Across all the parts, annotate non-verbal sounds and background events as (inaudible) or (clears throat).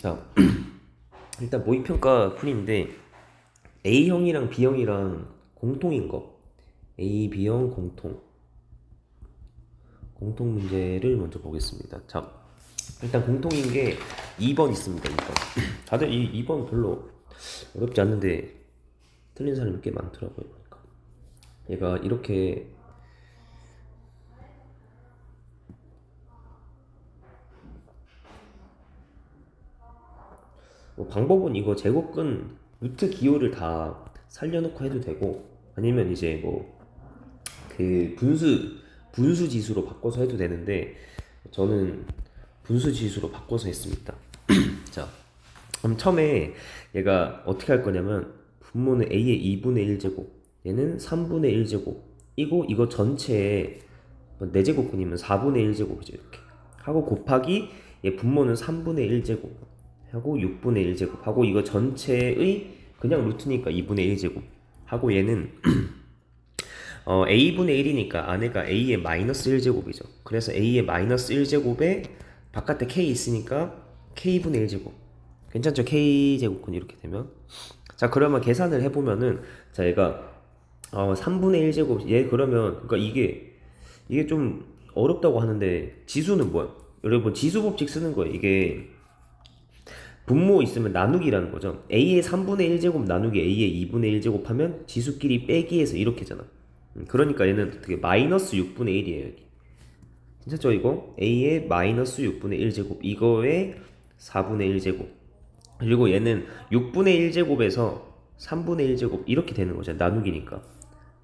자, 일단 모의평가 풀이인데 A형이랑 B형이랑 공통인 거 A, B형 공통 공통 문제를 먼저 보겠습니다. 자, 일단 공통인 게 2번 있습니다. 2번. (clears throat) 다들 이 2번 별로 어렵지 않는데 틀린 사람이 꽤 많더라고요. 보니까. 얘가 이렇게 뭐 방법은 이거 제곱근 루트 기호를 다 살려놓고 해도 되고 아니면 이제 뭐 그 분수 분수 지수로 바꿔서 해도 되는데 저는 분수 지수로 바꿔서 했습니다. (clears throat) 자, 그럼 처음에 얘가 어떻게 할 거냐면 분모는 a의 2분의 1제곱 얘는 3분의 1제곱 이거 이거 전체에 4제곱근이면 4분의 1제곱이죠 이렇게 하고 곱하기 얘 분모는 3분의 1제곱 하고 6분의 1 제곱 하고 이거 전체의 그냥 루트니까 2분의 1 제곱 하고 얘는 (clears throat) 어, a분의 1이니까 안에가 a의 마이너스 1제곱이죠. 그래서 a의 마이너스 1제곱에 바깥에 k 있으니까 k분의 1제곱. 괜찮죠? k제곱근 이렇게 되면. 자 그러면 계산을 해보면은 자 얘가 어, 3분의 1제곱. 얘 그러면 그러니까 이게 이게 좀 어렵다고 하는데 지수는 뭐야? 여러분 지수 법칙 쓰는 거예요 이게 분모 있으면 나누기라는 거죠. a의 3분의 1제곱 나누기 a의 2분의 1제곱 하면 지수끼리 빼기 해서 이렇게잖아. 음, 그러니까 얘는 어떻게 마이너스 6분의 1이에요 여기. 괜찮죠 이거? a의 마이너스 6분의 1제곱 이거의 4분의 1제곱 그리고 얘는 6분의 1제곱에서 3분의 1제곱 이렇게 되는 거죠 나누기니까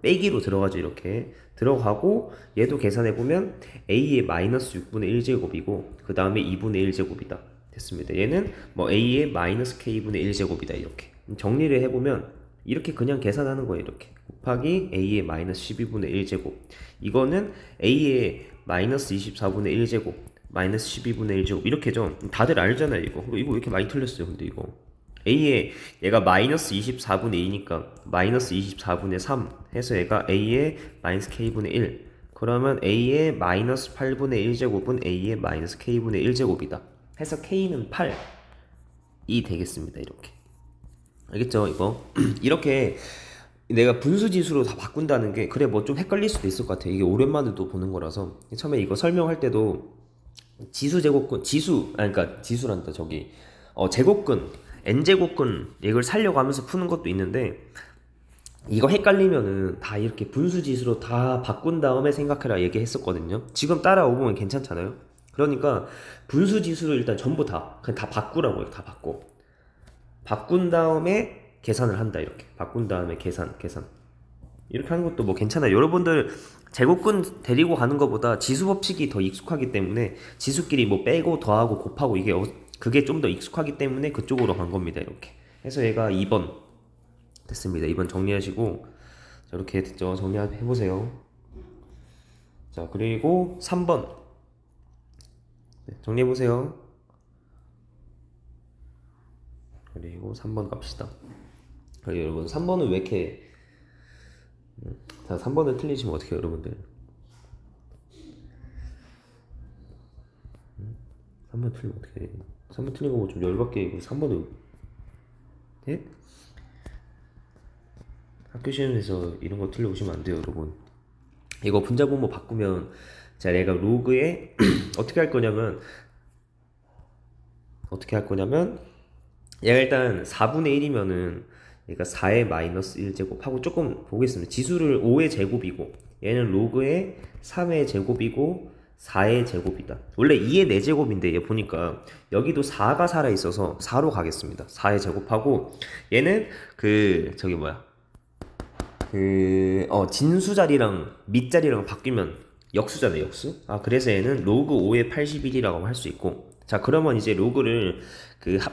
빼기로 들어가죠 이렇게 들어가고 얘도 계산해보면 a의 마이너스 6분의 1제곱이고 그 다음에 2분의 1제곱이다 됐습니다. 얘는 뭐 a의 마이너스 k분의 1제곱이다 이렇게. 정리를 해보면 이렇게 그냥 계산하는 거예요 이렇게. 곱하기 a의 마이너스 12분의 1제곱. 이거는 a의 마이너스 24분의 1제곱 마이너스 12분의 1제곱. 이렇게죠. 다들 알잖아요 이거. 이거 왜 이렇게 많이 틀렸어요 근데 이거. A의 얘가 마이너스 24분의 2니까 마이너스 24분의 3 해서 얘가 a의 마이너스 k분의 1 그러면 a의 마이너스 8분의 1제곱은 a의 마이너스 k분의 1제곱이다 해서 k는 8이 되겠습니다 이렇게. 알겠죠 이거? (clears throat) 이렇게 내가 분수 지수로 다 바꾼다는 게 그래 뭐 좀 헷갈릴 수도 있을 것 같아 이게 오랜만에 또 보는 거라서. 처음에 이거 설명할 때도 지수 제곱근 지수 아니 그러니까 지수란다 저기. 어 제곱근 n 제곱근 이걸 살려고 하면서 푸는 것도 있는데 이거 헷갈리면은 다 이렇게 분수 지수로 다 바꾼 다음에 생각해라 얘기했었거든요. 지금 따라오면 괜찮잖아요 그러니까 분수 지수를 일단 전부 다 그냥 다 바꾸라고요 다 바꿔. 바꾼 다음에 계산을 한다 이렇게. 바꾼 다음에 계산 계산. 이렇게 하는 것도 뭐 괜찮아요. 여러분들 제곱근 데리고 가는 것보다 지수 법칙이 더 익숙하기 때문에 지수끼리 뭐 빼고 더하고 곱하고 이게 어, 그게 좀 더 익숙하기 때문에 그쪽으로 간 겁니다 이렇게. 해서 얘가 2번 됐습니다. 2번 정리하시고 자, 이렇게 됐죠 정리해 보세요. 자 그리고 3번 네, 정리해 보세요. 그리고 3번 갑시다. 그리고 여러분 3번은 왜 이렇게 음, 자 3번을 틀리시면 어떻게 해요 여러분들? 음? 3번 틀리면 어떻게 해 3번 틀린 거좀 열받게 이거 3번을 예? 학교 시험에서 이런 거 틀려오시면 안 돼요 여러분. 이거 분자 분모 바꾸면 자 내가 로그에 (clears throat) 어떻게 할 거냐면 어떻게 할 거냐면 얘가 일단 4분의 1이면은 얘가 4의 마이너스 1제곱 하고 조금 보겠습니다. 지수를 5의 제곱이고 얘는 로그의 3의 제곱이고 4의 제곱이다. 원래 2의 4제곱인데 얘 보니까 여기도 4가 살아 있어서 4로 가겠습니다. 4의 제곱하고 얘는 그 저기 뭐야 그 어 진수 자리랑 밑 자리랑 바뀌면 역수잖아요, 역수. 아, 그래서 얘는 로그 5의 81이라고 할 수 있고. 자, 그러면 이제 로그를 그 합,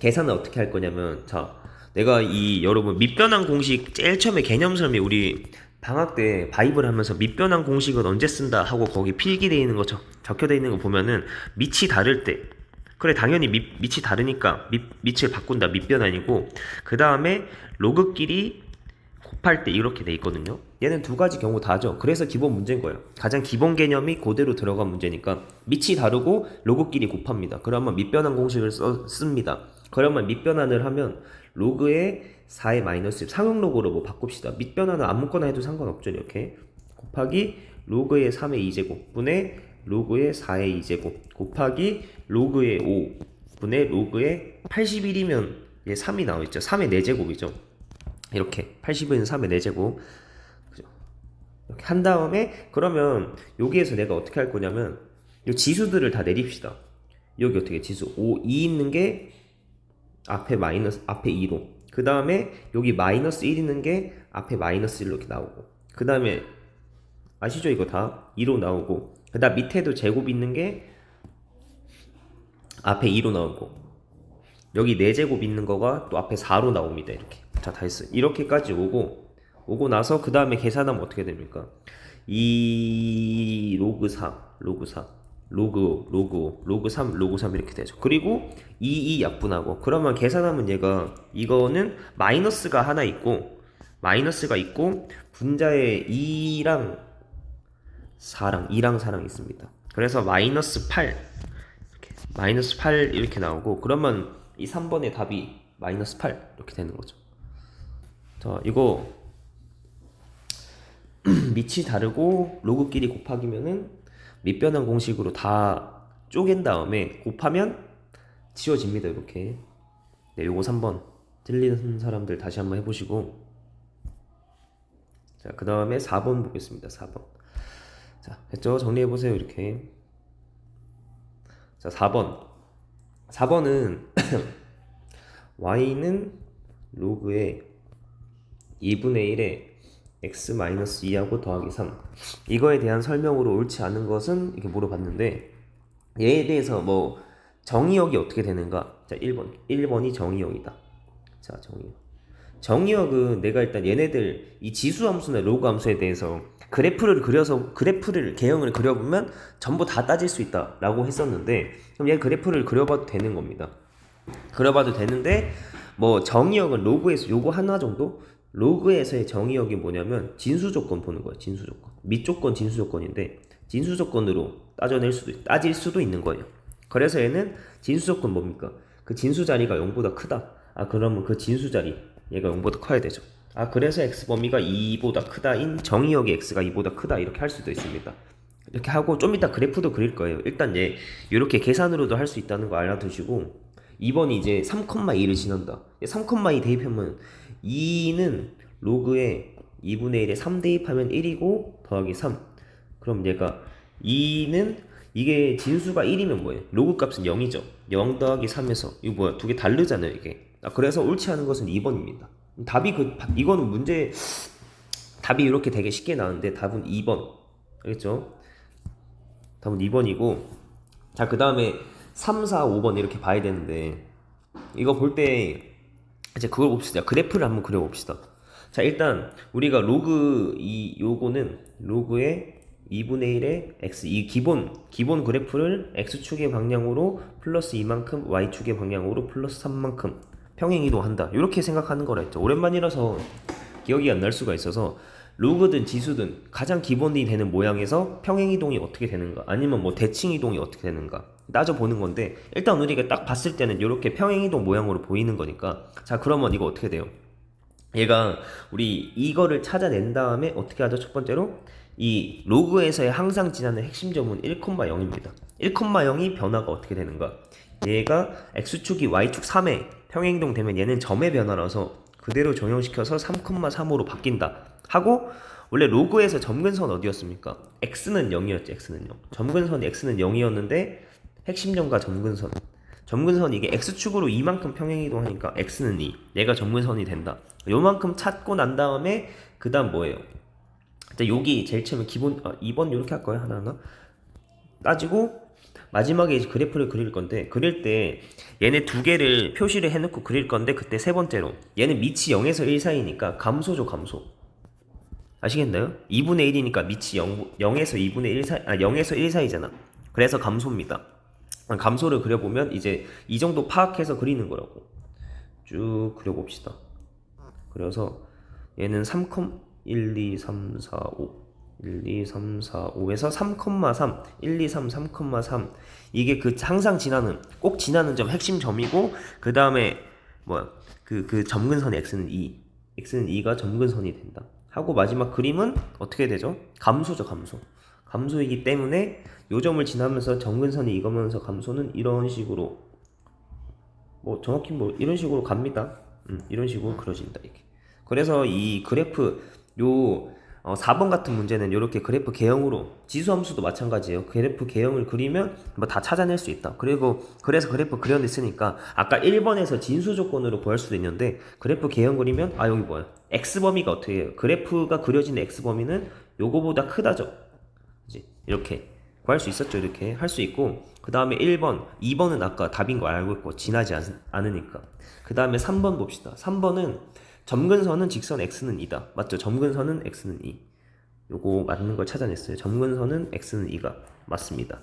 계산을 어떻게 할 거냐면 자 내가 이 여러분 밑변환 공식 제일 처음에 개념 설명 우리 방학 때 바이블 하면서 밑변환 공식은 언제 쓴다 하고 거기 필기돼 있는 거 적, 적혀져 있는 거 보면은 밑이 다를 때 그래 당연히 밑, 밑이 다르니까 밑, 밑을 바꾼다 밑변환이고 그 다음에 로그끼리 곱할 때 이렇게 돼 있거든요. 얘는 두 가지 경우 다죠. 그래서 기본 문제인 거예요. 가장 기본 개념이 그대로 들어간 문제니까 밑이 다르고 로그끼리 곱합니다. 그러면 밑변환 공식을 써, 씁니다. 그러면 밑변환을 하면 로그의 4의 마이너스 1 상용 로그로 뭐 바꿉시다. 밑변환은 아무거나 해도 상관없죠. 이렇게 곱하기 로그의 3의 2제곱 분의 로그의 4의 2제곱 곱하기 로그의 5 분의 로그의 81이면 얘 3이 나와있죠. 3의 4제곱이죠. 이렇게 80은 3의 4제곱. 그죠? 이렇게 한 다음에 그러면 여기에서 내가 어떻게 할 거냐면 이 지수들을 다 내립시다. 여기 어떻게 지수 5, 2 있는 게 앞에 마이너스 앞에 2로. 그 다음에 여기 마이너스 1 있는 게 앞에 마이너스 1로 이렇게 나오고. 그 다음에 아시죠? 이거 다? 2로 나오고. 그 다음 밑에도 제곱 있는 게 앞에 2로 나오고. 여기 4제곱 있는 거가 또 앞에 4로 나옵니다. 이렇게. 자, 다 했어요. 이렇게까지 오고, 오고 나서 그 다음에 계산하면 어떻게 됩니까? 2 로그 4, 로그 4, 로그 5, 로그 5, 로그 3, 로그 3 이렇게 되죠. 그리고 2, 2 약분하고. 그러면 계산하면 얘가, 이거는 마이너스가 하나 있고, 마이너스가 있고, 분자에 2랑 4랑, 2랑 4랑 있습니다. 그래서 마이너스 8, 이렇게 마이너스 8 이렇게 나오고, 그러면 이 3번의 답이 마이너스 8 이렇게 되는 거죠. 자, 이거 (clears throat) 밑이 다르고 로그끼리 곱하기면은 밑변환 공식으로 다 쪼갠 다음에 곱하면 지워집니다. 이렇게. 네, 요거 3번 틀리는 사람들 다시 한번 해보시고 자, 그 다음에 4번 보겠습니다. 4번. 자, 했죠? 정리해보세요. 이렇게. 자, 4번. 4번은 (clears throat) y는 로그의 2분의 1에 x-2하고 더하기 3 이거에 대한 설명으로 옳지 않은 것은 이렇게 물어봤는데 얘에 대해서 뭐 정의역이 어떻게 되는가? 자 1번. 1번이 정의역이다. 자 정의역. 정의역은 내가 일단 얘네들 이 지수 함수나 로그 함수에 대해서 그래프를 그려서 그래프를 개형을 그려보면 전부 다 따질 수 있다 라고 했었는데 그럼 얘 그래프를 그려봐도 되는 겁니다. 그려봐도 되는데 뭐 정의역은 로그에서 요거 하나 정도 로그에서의 정의역이 뭐냐면 진수 조건 보는 거예요. 진수 조건 밑 조건 진수 조건인데 진수 조건으로 따져낼 수도 있- 따질 수도 있는 거예요. 그래서 얘는 진수 조건 뭡니까? 그 진수 자리가 0보다 크다. 아 그러면 그 진수 자리 얘가 0보다 커야 되죠. 아 그래서 x 범위가 2보다 크다인 정의역의 x가 2보다 크다 이렇게 할 수도 있습니다. 이렇게 하고 좀 이따 그래프도 그릴 거예요. 일단 얘 이렇게 계산으로도 할 수 있다는 거 알아두시고 2번이 이제 3,2를 지난다. 3,2 대입하면 2는 로그에 2분의 1에 3 대입하면 1이고 더하기 3. 그럼 얘가 2는 이게 진수가 1이면 뭐예요? 로그 값은 0이죠. 0 더하기 3에서 이거 뭐야? 두 개 다르잖아요, 이게. 아, 그래서 옳지 않은 것은 2번입니다. 답이 그 이거는 문제 답이 이렇게 되게 쉽게 나오는데 답은 2번. 알겠죠? 답은 2번이고 자, 그다음에 3, 4, 5번 이렇게 봐야 되는데 이거 볼 때 이제 그걸 봅시다. 그래프를 한번 그려 봅시다. 자, 일단 우리가 로그 이 요거는 로그의 2분의 1의 x 이 기본 기본 그래프를 x축의 방향으로 플러스 2만큼 y축의 방향으로 플러스 3만큼 평행 이동한다. 이렇게 생각하는 거라 했죠. 오랜만이라서 기억이 안 날 수가 있어서 로그든 지수든 가장 기본이 되는 모양에서 평행 이동이 어떻게 되는가 아니면 뭐 대칭 이동이 어떻게 되는가 따져 보는 건데 일단 우리가 딱 봤을 때는 이렇게 평행 이동 모양으로 보이는 거니까 자 그러면 이거 어떻게 돼요? 얘가 우리 이거를 찾아낸 다음에 어떻게 하죠? 첫 번째로 이 로그에서의 항상 지나는 핵심 점은 1,0입니다. 1,0이 변화가 어떻게 되는가? 얘가 x축이 y축 3에 평행이동 되면 얘는 점의 변화라서 그대로 적용시켜서 3,3으로 바뀐다. 하고 원래 로그에서 점근선 어디였습니까? x는 0이었지. x는 0. 점근선 x는 0이었는데 핵심 점과 점근선. 점근선 이게 x축으로 이만큼 평행이동하니까 x는 2 얘가 점근선이 된다. 요만큼 찾고 난 다음에 그 다음 뭐예요? 자, 여기 제일 처음에 기본 아, 2번 이렇게 할 거예요 하나 하나. 따지고 마지막에 이제 그래프를 그릴 건데 그릴 때 얘네 두 개를 표시를 해 놓고 그릴 건데 그때 세 번째로. 얘는 밑이 0에서 1 사이니까 감소죠 감소. 아시겠나요? 2분의 1이니까 밑이 0, 0에서 2분의 1 사이 아 0에서 1 사이잖아. 그래서 감소입니다 감소를 그려보면 이제 이 정도 파악해서 그리는 거라고. 쭉 그려봅시다. 그래서 얘는 3, 1, 2, 3, 4, 5 1, 2, 3, 4, 5에서 3,3 1, 2, 3, 3,3 이게 그 항상 지나는 꼭 지나는 점 핵심 점이고 그 다음에 뭐야? 그, 그 점근선의 x는 2 x는 2가 점근선이 된다. 하고 마지막 그림은 어떻게 되죠? 감소죠 감소 감소이기 때문에 요 점을 지나면서 점근선이 이거면서 감소는 이런 식으로 뭐 정확히 뭐 이런 식으로 갑니다. 음, 이런 식으로 그려진다 이게. 그래서 이 그래프 요 어, 4번 같은 문제는 이렇게 그래프 개형으로 지수함수도 마찬가지예요. 그래프 개형을 그리면 뭐 다 찾아낼 수 있다. 그리고 그래서 그래프 그려냈으니까 아까 1번에서 진수 조건으로 구할 수도 있는데 그래프 개형 그리면 아 여기 뭐야? x 범위가 어떻게 해요? 그래프가 그려진 x 범위는 요거보다 크다죠. 이렇게 구할 수 있었죠. 이렇게 할 수 있고 그 다음에 1번, 2번은 아까 답인 거 알고 있고 지나지 않, 않으니까 그 다음에 3번 봅시다. 3번은 점근선은 직선 x는 2다. 맞죠? 점근선은 x는 2. 요거 맞는 걸 찾아냈어요. 점근선은 x는 2가 맞습니다.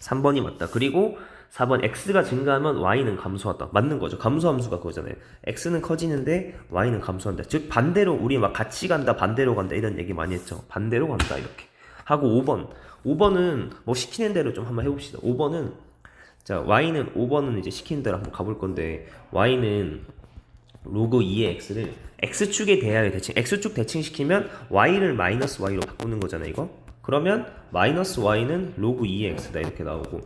3번이 맞다. 그리고 4번 x가 증가하면 y는 감소하다. 맞는 거죠. 감소함수가 그거잖아요. x는 커지는데 y는 감소한다. 즉 반대로 우리 막 같이 간다, 반대로 간다 이런 얘기 많이 했죠. 반대로 간다 이렇게. 하고 5번. 5번은 뭐 시키는 대로 좀 한번 해봅시다. 5번은 자 y는 5번은 이제 시키는 대로 한번 가볼 건데 y는 로그 2의 x를 x축의 대하에 대칭 x축 대칭시키면 y를 마이너스 y로 바꾸는 거잖아요 이거 그러면 마이너스 y는 로그 2의 x다 이렇게 나오고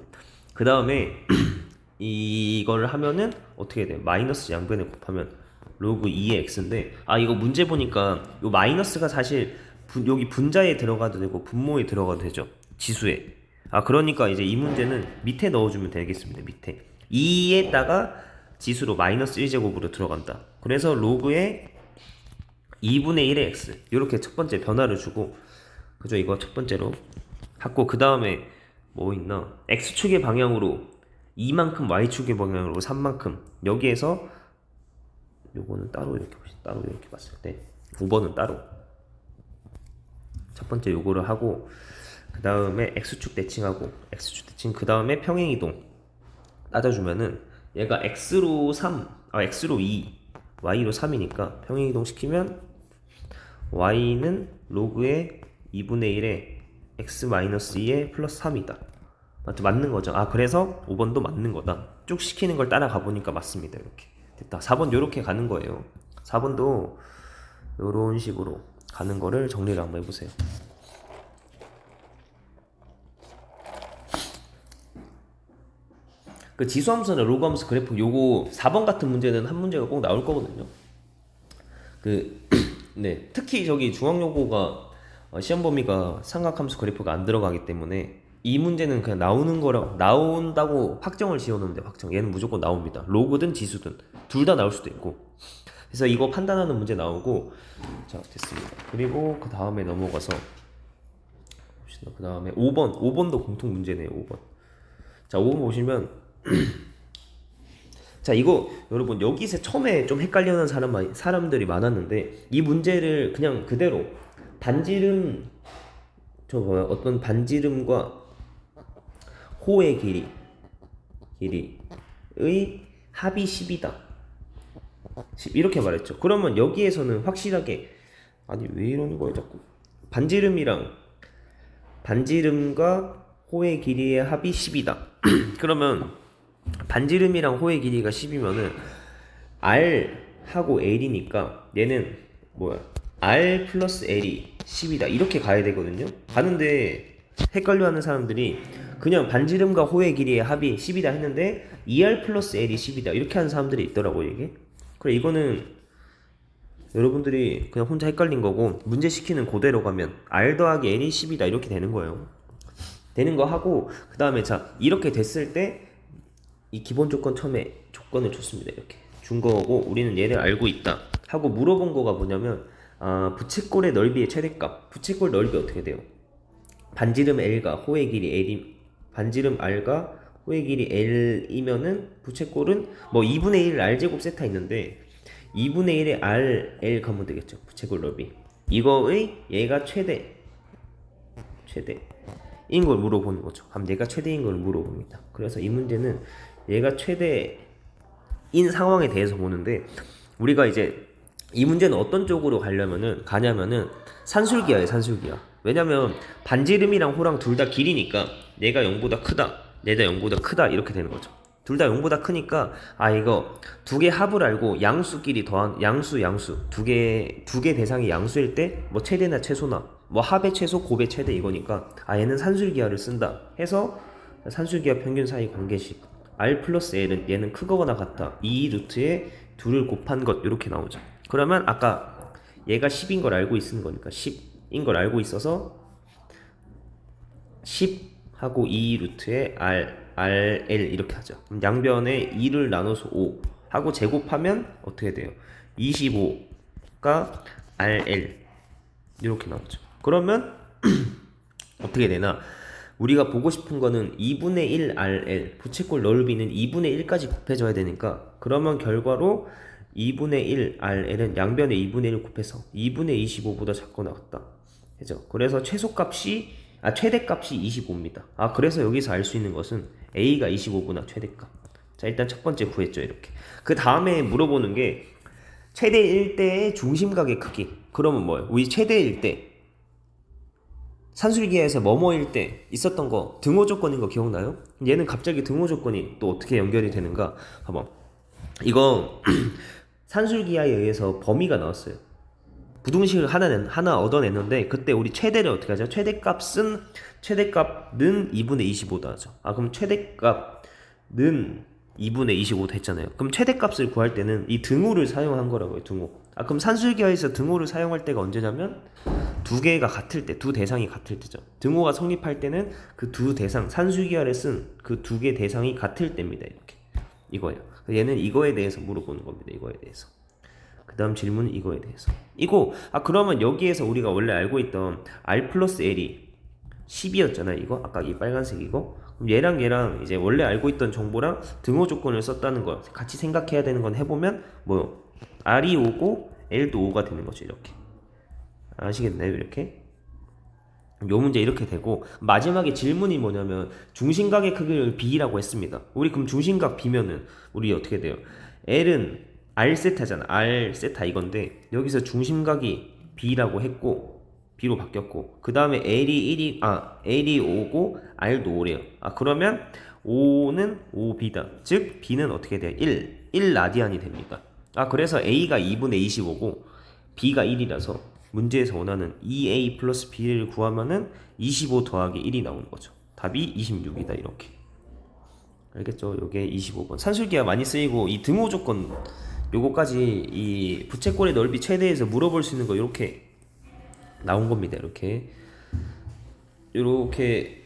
그 다음에 (clears throat) 이거를 하면은 어떻게 돼 마이너스 양변에 곱하면 로그 2의 x인데 아 이거 문제 보니까 요 마이너스가 사실 분- 여기 분자에 들어가도 되고 분모에 들어가도 되죠. 지수에. 아 그러니까 이제 이 문제는 밑에 넣어주면 되겠습니다 밑에. 2에다가 지수로 마이너스 1제곱으로 들어간다. 그래서 로그에 2분의 1의 x. 이렇게 첫 번째 변화를 주고 그죠? 이거 첫 번째로 하고 그 다음에 뭐 있나? X축의 방향으로 2만큼 y축의 방향으로 3만큼. 여기에서 요거는 따로 이렇게 따로 이렇게 봤을 때. 9번은 따로 첫 번째 요거를 하고 그 다음에 x축 대칭하고 x축 대칭 그 다음에 평행 이동 따져주면은 얘가 x로 3, 아 x로 2, y로 3이니까 평행 이동 시키면 y는 로그의 2분의 1에 x 마이너스 2에 플러스 3이다. 맞죠? 맞는 거죠. 아 그래서 5번도 맞는 거다. 쭉 시키는 걸 따라가 보니까 맞습니다. 이렇게 됐다. 4번 요렇게 가는 거예요. 4번도 요런 식으로 가는 거를 정리를 한번 해보세요. 그 지수함수나 로그함수 그래프 요거 4번 같은 문제는 한 문제가 꼭 나올 거거든요. 그 (clears throat) 네, 특히 저기 중앙요고가 어, 시험 범위가 삼각함수 그래프가 안 들어가기 때문에 이 문제는 그냥 나오는 거라 나온다고 확정을 지어놓는데 확정 얘는 무조건 나옵니다. 로그든 지수든 둘 다 나올 수도 있고 그래서 이거 판단하는 문제 나오고 자 됐습니다. 그리고 그 다음에 넘어가서 봅시다. 그 다음에 5번 5번도 공통 문제네요. 5번 자 5번 보시면 (clears throat) 자 이거 여러분 여기서 처음에 좀 헷갈려하는 사람 사람들이 많았는데 이 문제를 그냥 그대로 반지름 저 뭐야 어떤 반지름과 호의 길이 길이의 합이 10이다 10 이렇게 말했죠 그러면 여기에서는 확실하게 아니 왜 이러는 거야 자꾸 반지름이랑 반지름과 호의 길이의 합이 10이다 (clears throat) 그러면 반지름이랑 호의 길이가 10이면은 R 하고 L이니까 얘는 뭐야? R 플러스 L이 10이다. 이렇게 가야 되거든요. 가는데 헷갈려하는 사람들이 그냥 반지름과 호의 길이의 합이 10이다 했는데 2R 플러스 L이 10이다. 이렇게 하는 사람들이 있더라고 이게. 그래 이거는 여러분들이 그냥 혼자 헷갈린 거고 문제 시키는 그대로 가면 R 더하기 L이 10이다 이렇게 되는 거예요. 되는 거 하고 그 다음에 자 이렇게 됐을 때 이 기본 조건 처음에 조건을 줬습니다. 이렇게 준 거고 우리는 얘를 알고 있다 하고 물어본 거가 뭐냐면 아, 부채꼴의 넓이의 최대값. 부채꼴 넓이 어떻게 돼요? 반지름 L과 호의 길이 L이 반지름 R과 호의 길이 L이면은 부채꼴은 뭐 2분의 1 R 제곱 세타 있는데 2분의 1의 R L 가면 되겠죠. 부채꼴 넓이. 이거의 얘가 최대 최대. 인 걸 물어보는 거죠. 그럼 얘가 최대인 걸 물어봅니다. 그래서 이 문제는 얘가 최대인 상황에 대해서 보는데 우리가 이제 이 문제는 어떤 쪽으로 가려면은 가냐면은 산술기하예요 산술기하 왜냐면 반지름이랑 호랑 둘 다 길이니까 얘가 0보다 크다 얘가 0보다 크다 이렇게 되는 거죠. 둘 다 0보다 크니까 아 이거 두 개 합을 알고 양수끼리 더한 양수 양수. 두 개 두 개 대상이 양수일 때 뭐 최대나 최소나 뭐 합의 최소 곱의 최대 이거니까 아 얘는 산술기하를 쓴다 해서 산술기하 평균 사이 관계식. R 플러스 l은 얘는 크거나 같다. 2 루트에 둘을 곱한 것 이렇게 나오죠. 그러면 아까 얘가 10인 걸 알고 있는 거니까 10인 걸 알고 있어서 10 하고 2 루트에 r rl 이렇게 하죠. 그럼 양변에 2를 나눠서 5 하고 제곱하면 어떻게 돼요? 25가 rl 이렇게 나오죠. 그러면 (clears throat) 어떻게 되나? 우리가 보고 싶은 거는 2분의 1 RL 부채꼴 넓이는 2분의 1까지 곱해져야 되니까 그러면 결과로 2분의 1 RL은 양변에 2분의 1 곱해서 2분의 25보다 작거나 같다. 그죠? 그래서 최소값이 아 최대값이 25입니다 아 그래서 여기서 알 수 있는 것은 A가 25구나 최대값 자 일단 첫 번째 구했죠 이렇게 그 다음에 물어보는 게 최대일 때의 중심각의 크기 그러면 뭐예요 우리 최대일 때 산술기에서 뭐뭐일 때 있었던 거 등호 조건인 거 기억나요? 얘는 갑자기 등호 조건이 또 어떻게 연결이 되는가? 봐봐. 이거 (clears throat) 산술기하에 의해서 범위가 나왔어요. 부등식을 하나 낸, 하나 얻어냈는데 그때 우리 최대를 어떻게 하죠? 최대값은 최대값은 2분의 25다 하죠. 아 그럼 최대값은 2분의 25 됐잖아요. 그럼 최대값을 구할 때는 이 등호를 사용한 거라고요. 등호. 아 그럼 산술기하에서 등호를 사용할 때가 언제냐면 두 개가 같을 때, 두 대상이 같을 때죠. 등호가 성립할 때는 그 두 대상, 산술기하를 쓴 그 두 개 대상이 같을 때입니다. 이렇게 이거예요. 얘는 이거에 대해서 물어보는 겁니다. 이거에 대해서. 그 다음 질문은 이거에 대해서. 이거 아 그러면 여기에서 우리가 원래 알고 있던 r 플러스 l이 10이었잖아요. 이거 아까 이 빨간색 이거. 그럼 얘랑 얘랑 이제 원래 알고 있던 정보랑 등호 조건을 썼다는 거 같이 생각해야 되는 건 해보면 뭐 r이 5고 l도 5가 되는 거죠. 이렇게. 아시겠나요? 이렇게. 요 문제 이렇게 되고 마지막에 질문이 뭐냐면 중심각의 크기를 b라고 했습니다. 우리 그럼 중심각 b면은 우리 어떻게 돼요? l은 r 세타잖아. r 세타 이건데 여기서 중심각이 b라고 했고 b로 바뀌었고 그 다음에 l이 1이 아 l이 5고 r도 5래요. 아 그러면 5는 5b다. 즉 b는 어떻게 돼요? 1 1 라디안이 됩니다. 아 그래서 a가 2분의 25고 b가 1이라서 문제에서 원하는 2a 플러스 b를 구하면은 25 더하기 1이 나오는 거죠. 답이 26이다 이렇게. 알겠죠? 요게 25번. 산술기가 많이 쓰이고 이 등호 조건 요거까지 이 부채꼴의 넓이 최대에서 물어볼 수 있는 거 이렇게 나온 겁니다. 이렇게 이렇게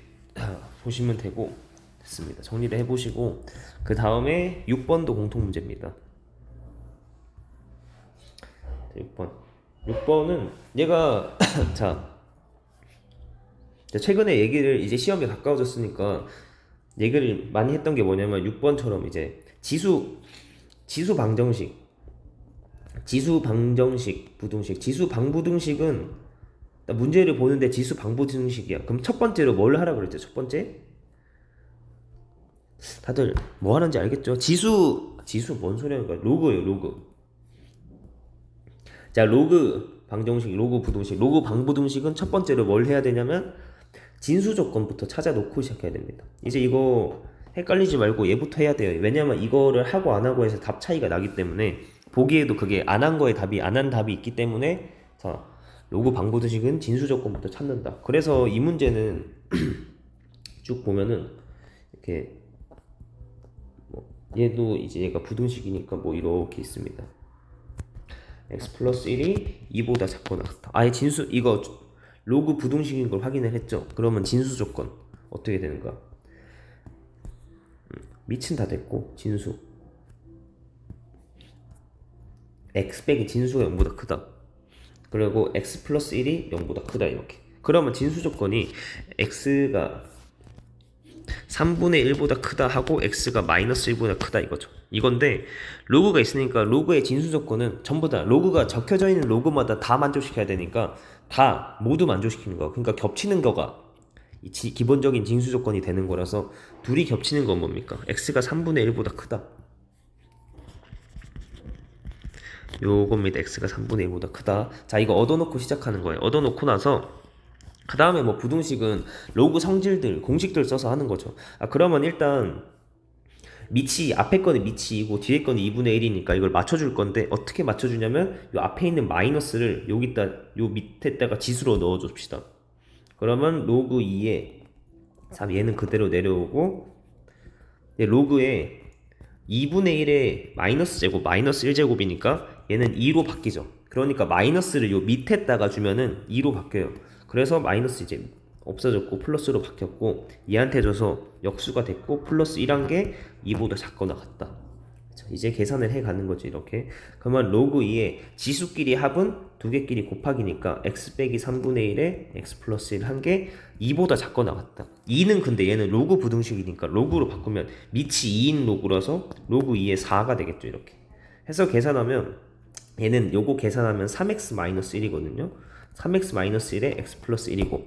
보시면 되고 됐습니다. 정리를 해보시고 그 다음에 6번도 공통 문제입니다. 6번. 6번은 얘가 (clears throat) 자 최근에 얘기를 이제 시험에 가까워졌으니까 얘기를 많이 했던 게 뭐냐면 6번처럼 이제 지수 지수 방정식. 지수 방정식 부등식. 지수 방부등식은 문제를 보는데 지수 방부등식이야. 그럼 첫 번째로 뭘 하라 그랬죠? 첫 번째? 다들 뭐 하는지 알겠죠? 지수 지수 뭔 소리야? 로그예요 로그. 자 로그 방정식 로그 부등식. 로그 방부등식은 첫 번째로 뭘 해야 되냐면 진수 조건부터 찾아놓고 시작해야 됩니다. 이제 이거 헷갈리지 말고 얘부터 해야 돼요 왜냐면 이거를 하고 안 하고 해서 답 차이가 나기 때문에 보기에도 그게 안 한 거에 답이 안 한 답이 있기 때문에 자 로그 방부등식은 진수 조건부터 찾는다 그래서 이 문제는 (clears throat) 쭉 보면은 이렇게 뭐 얘도 이제 얘가 부등식이니까 뭐 이렇게 있습니다 x 플러스 1이 2보다 작거나 같다. 아예 진수 이거 로그 부등식인 걸 확인을 했죠. 그러면 진수 조건 어떻게 되는가? 음, 밑은 다 됐고 진수 x 빼기 진수가 0보다 크다. 그리고 x 플러스 1이 0보다 크다 이렇게. 그러면 진수 조건이 x가 3분의 1보다 크다 하고 x가 마이너스 1보다 크다 이거죠. 이건데 로그가 있으니까 로그의 진수 조건은 전부 다 로그가 적혀져 있는 로그마다 다 만족시켜야 되니까 다 모두 만족시키는 거. 그러니까 겹치는 거가 이 지, 기본적인 진수 조건이 되는 거라서 둘이 겹치는 건 뭡니까? x가 3분의 1보다 크다. 요겁니다. x가 3분의 1보다 크다. 자, 이거 얻어놓고 시작하는 거예요. 얻어놓고 나서 그 다음에 뭐 부등식은 로그 성질들, 공식들 써서 하는 거죠. 아, 그러면 일단 밑이 앞에 거는 밑이 2고 뒤에 거는 2분의 1이니까 이걸 맞춰줄 건데 어떻게 맞춰주냐면 요 앞에 있는 마이너스를 여기다 요 밑에다가 지수로 넣어줍시다. 그러면 로그 2에 3 얘는 그대로 내려오고 얘 로그에 2분의 1의 마이너스 제곱 마이너스 1제곱이니까 얘는 2로 바뀌죠. 그러니까 마이너스를 요 밑에다가 주면은 2로 바뀌어요. 그래서 마이너스 이제 없어졌고 플러스로 바뀌었고 얘한테 줘서 역수가 됐고 플러스 1한 게 2보다 작거나 같다. 자, 이제 계산을 해 가는 거죠 이렇게. 그러면 로그 2의 지수끼리 합은 두 개끼리 곱하기니까 x 빼기 3분의 1에 x 플러스 1한게 2보다 작거나 같다. 2는 근데 얘는 로그 부등식이니까 로그로 바꾸면 밑이 2인 로그라서 로그 2의 4가 되겠죠 이렇게. 해서 계산하면 얘는 요거 계산하면 3x 마이너스 1이거든요. 3x 마이너스 1에 x 플러스 1이고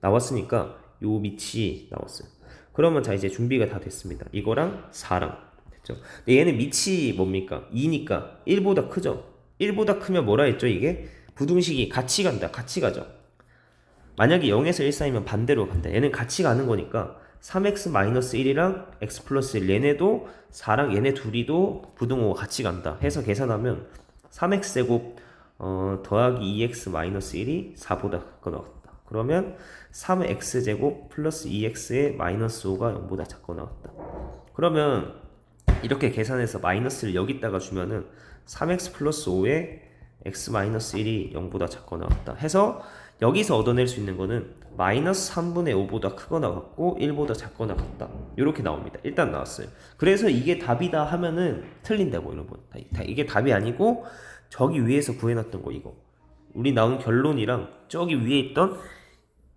나왔으니까 요 밑이 나왔어요. 그러면 자 이제 준비가 다 됐습니다. 이거랑 4랑 됐죠. 근데 얘는 밑이 뭡니까? 2니까 1보다 크죠. 1보다 크면 뭐라 했죠 이게? 부등식이 같이 간다 같이 가죠. 만약에 0에서 1 사이면 반대로 간다. 얘는 같이 가는 거니까 3x 마이너스 1이랑 x 플러스 1 얘네도 4랑 얘네 둘이도 부등호가 같이 간다. 해서 계산하면 3x 제곱 어, 더하기 2x 마이너스 1이 4보다 크거나 같다. 그러면 3x 제곱 플러스 2x의 마이너스 5가 0보다 작거나 같다. 그러면 이렇게 계산해서 마이너스를 여기다가 주면은 3x 플러스 5에 x 마이너스 1이 0보다 작거나 같다. 해서 여기서 얻어낼 수 있는 거는 마이너스 3분의 5보다 크거나 같고 1보다 작거나 같다. 이렇게 나옵니다. 일단 나왔어요. 그래서 이게 답이다 하면은 틀린다고 여러분. 이게 답이 아니고 저기 위에서 구해놨던 거 이거. 우리 나온 결론이랑 저기 위에 있던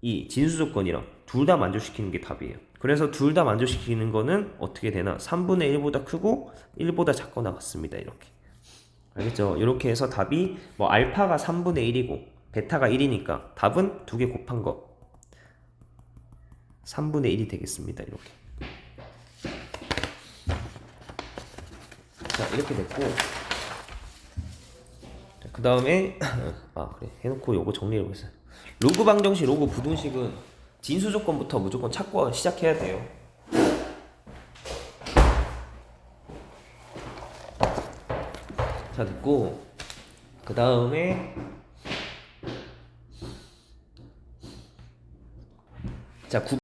이 진수 조건이랑 둘 다 만족시키는 게 답이에요. 그래서 둘 다 만족시키는 거는 어떻게 되나? 3분의 1보다 크고 1보다 작거나 같습니다. 이렇게. 알겠죠? 이렇게 해서 답이 뭐 알파가 3분의 1이고 베타가 1이니까 답은 두 개 곱한 거 3분의 1이 되겠습니다. 이렇게. 자, 이렇게 됐고 그 다음에 (laughs) 아 그래 해놓고 요거 정리해 보세요. 로그 방정식, 로그 부등식은 진수 조건부터 무조건 찾고 시작해야 돼요. 자 됐고 그 다음에 자 구,